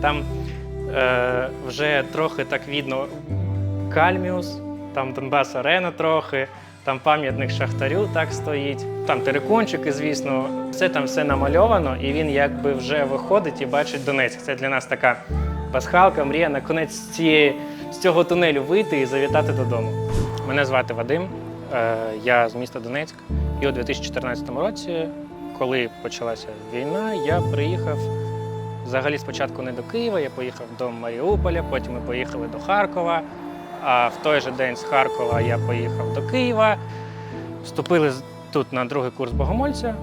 Там е, вже трохи так видно Кальміус, там Донбас Арена трохи, там пам'ятник Шахтарю так стоїть. Там терикончики, звісно, все там все намальовано, і він якби вже виходить і бачить Донецьк. Це для нас така пасхалка, мрія на кінець з, цієї, з цього тунелю вийти і завітати додому. Мене звати Вадим, е, я з міста Донецьк. І у 2014 році, коли почалася війна, я приїхав взагалі спочатку не до Києва, я поїхав до Маріуполя, потім ми поїхали до Харкова. А в той же день з Харкова я поїхав до Києва, вступили тут на другий курс богомольця,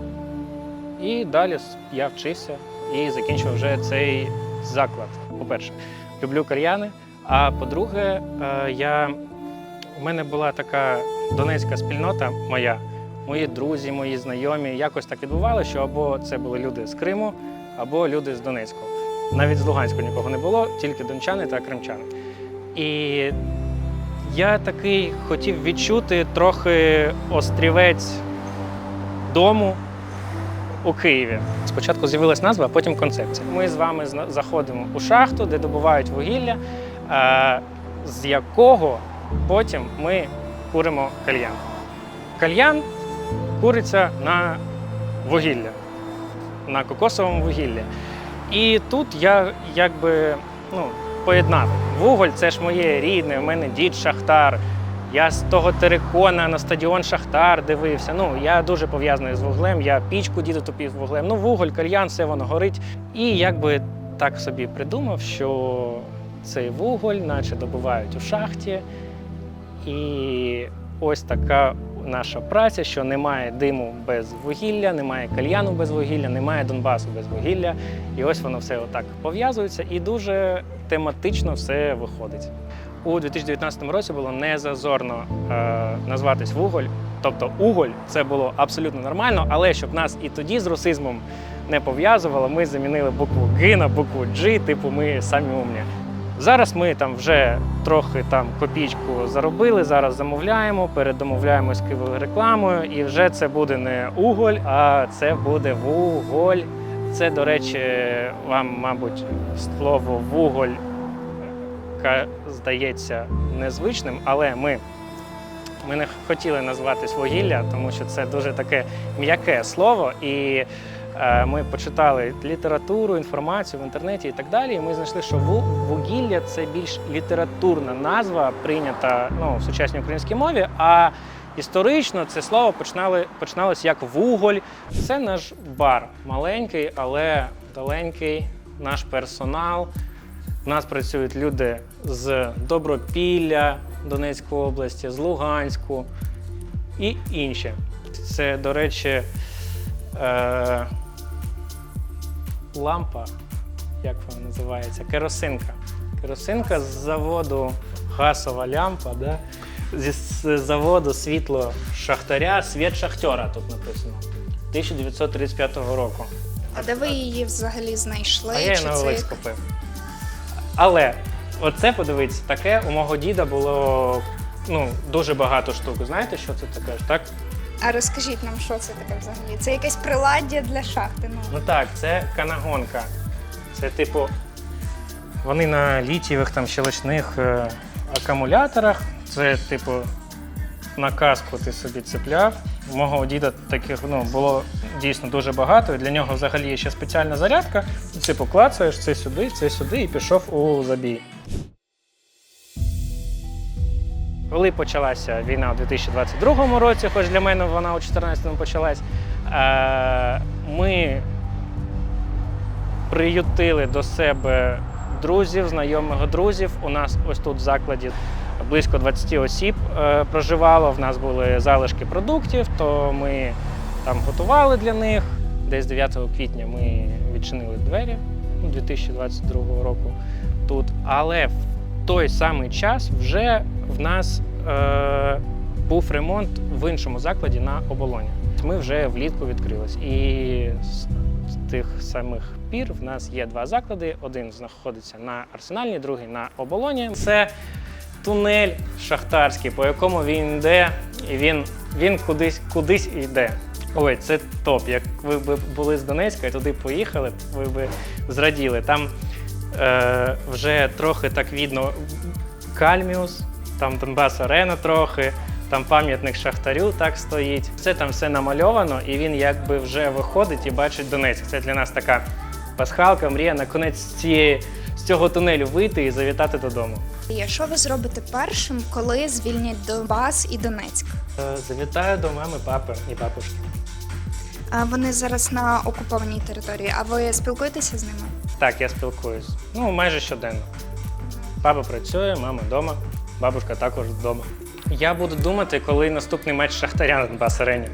і далі я вчився і закінчив вже цей заклад. По-перше, люблю кальяни. А по-друге, е, я... у мене була така донецька спільнота моя, мої друзі, мої знайомі. Якось так відбувалося, що або це були люди з Криму, або люди з Донецьку. Навіть з Луганську нікого не було, тільки дончани та кримчани. І я такий хотів відчути трохи острівець дому у Києві. Спочатку з'явилась назва, а потім концепція. Ми з вами заходимо у шахту, де добувають вугілля, е, з якого потім ми куримо кальян. Кальян куриться на вугілля, на кокосовому вугіллі. І тут я якби ну, поєднав. Вуголь це ж моє рідне, в мене дід Шахтар. Я з того терикона на стадіон Шахтар дивився. Ну, я дуже пов'язаний з вуглем, я пічку діду топів вуглем. Ну, вуголь, кальян, все воно горить. І якби так собі придумав, що цей вуголь, наче добувають у шахті. І ось така наша праця, що немає диму без вугілля, немає кальяну без вугілля, немає Донбасу без вугілля. І ось воно все отак пов'язується і дуже тематично все виходить. У 2019 році було незазорно е, назватись вуголь, тобто уголь це було абсолютно нормально, але щоб нас і тоді з русизмом не пов'язувало, ми замінили букву Г на букву G, типу ми самі умні. Зараз ми там вже трохи там копійку заробили. Зараз замовляємо, передомовляємось з рекламою, і вже це буде не уголь, а це буде вуголь. Це, до речі, вам, мабуть, слово вуголь здається незвичним, але ми, ми не хотіли назватись вугілля, тому що це дуже таке м'яке слово. І ми почитали літературу, інформацію в інтернеті і так далі. І ми знайшли, що вугілля це більш літературна назва, прийнята ну, в сучасній українській мові. А історично це слово починали, починалось як вуголь. Це наш бар, маленький, але таленький, наш персонал. У нас працюють люди з Добропілля Донецької області, з Луганську і інші. Це, до речі, е, лампа, як вона називається? Керосинка. Керосинка з заводу газова лямпа, да? зі з заводу світло шахтаря, світ шахтера тут написано. 1935 року. А де ви її взагалі знайшли? А я її на Олець як- купив. Але оце подивіться, таке у мого діда було ну, дуже багато штук. Знаєте, що це таке? Так? А розкажіть нам, що це таке взагалі? Це якесь приладдя для шахти. Ну Ну так, це канагонка. Це типу, вони на літієвих там щелочних е, акумуляторах. Це, типу, на каску ти собі цепляв. У мого діда таких ну, було дійсно дуже багато. Для нього взагалі є ще спеціальна зарядка. Типу, клацаєш це сюди, це сюди і пішов у забій. Коли почалася війна у 2022 році, хоч для мене вона у 2014 почалась, е, ми приютили до себе друзів, знайомих друзів. У нас ось тут в закладі близько 20 осіб е, проживало. В нас були залишки продуктів, то ми там готували для них. Десь 9 квітня ми відчинили двері ну, 2022 року тут. Але той самий час вже в нас е, був ремонт в іншому закладі на оболоні. Ми вже влітку відкрились. І з тих самих пір в нас є два заклади. Один знаходиться на арсенальній, другий на оболоні. Це тунель шахтарський, по якому він йде, і він, він кудись кудись йде. Ой, це топ. Як ви б були з Донецька і туди поїхали, ви б зраділи. Там Е, вже трохи так видно Кальміус, там Донбас Арена трохи, там пам'ятник Шахтарю так стоїть. Це там все намальовано, і він якби вже виходить і бачить Донецьк. Це для нас така пасхалка, мрія на конець цієї, з цього тунелю вийти і завітати додому. І що ви зробите першим, коли звільнять Донбас і Донецьк? Е, завітаю до мами, папи і бабушки. А вони зараз на окупованій території, а ви спілкуєтеся з ними? Так, я спілкуюсь. Ну, майже щоденно. Папа працює, мама вдома, бабушка також вдома. Я буду думати, коли наступний матч Шахтаря на Донбас арені.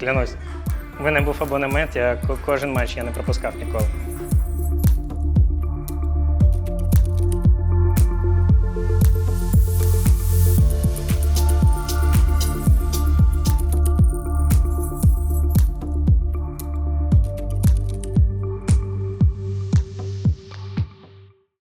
Клянусь. В мене був абонемент, я кожен матч я не пропускав ніколи.